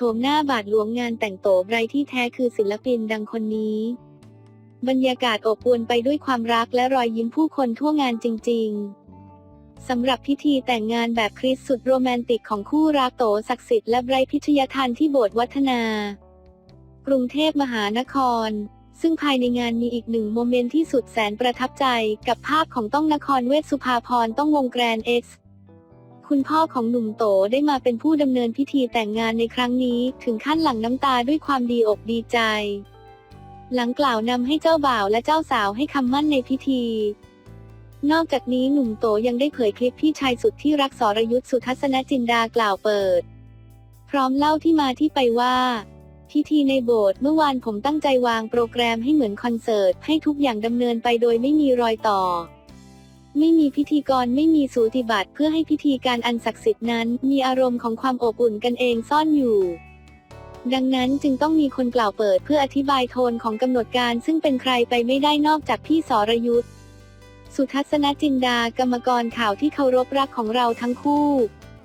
โฉมหน้าบาดหลวงงานแต่งโตไรที่แท้คือศิลปินดังคนนี้ บรรยากาศอบอวลไปด้วยความรักและรอยยิ้มผู้คนทั่วงานจริง ๆ สำหรับพิธีแต่งงานแบบคริสต์สุดโรแมนติกของคู่รักโตศักดิ์สิทธิ์และไบรพิชยทันที่โบสถ์วัฒนา กรุงเทพมหานคร ซึ่งภายในงานมีอีกหนึ่งโมเมนต์ที่สุดแสนประทับใจ กับภาพของต้องนครเวชสุภาพรต้องวงแกรนเอ็กซ์ คุณพ่อของหนุ่มโตได้มาเป็นผู้ดำเนินพิธีแต่งงานในครั้งนี้ ถึงขั้นหลั่งน้ำตาด้วยความดีอกดีใจ หลังกล่าวนำให้เจ้าบ่าวและเจ้าสาวให้คำมั่นในพิธี นอกจากนี้หนุ่มโตยังได้เผยคลิปพี่ชายสุดที่รักสรยุทธสุทัศนจินดากล่าวเปิด พร้อมเล่าที่มาที่ไปว่า พิธีในโบสถ์เมื่อวานผมตั้งใจวางโปรแกรมให้เหมือนคอนเสิร์ตให้ทุกอย่างดำเนินไปโดยไม่มีรอยต่อ ไม่มีพิธีกรไม่มีสูติบัตรเพื่อให้พิธีการอันศักดิ์สิทธิ์นั้น มีอารมณ์ของความอบอุ่นกันเองซ่อนอยู่ ดังนั้นจึงต้องมีคนกล่าวเปิดเพื่ออธิบายโทนของกำหนดการซึ่งเป็นใครไปไม่ได้นอกจากพี่สรยุทธสุทัศนจินดากรรมกรข่าวที่เคารพรักของเราทั้งคู่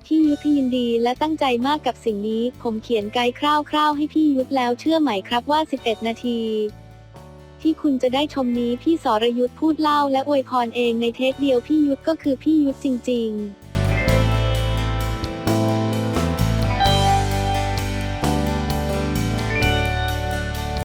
พี่ยุทธยินดีและตั้งใจมากกับสิ่งนี้ ผมเขียนไกด์คร่าวๆให้พี่ยุทธแล้วเชื่อไหมครับว่า 11 นาที ที่คุณจะได้ชมนี้พี่สรยุทธพูดเล่าและอวยพรเองในเทปเดียวพี่ยุทธก็คือพี่ยุทธจริง ๆ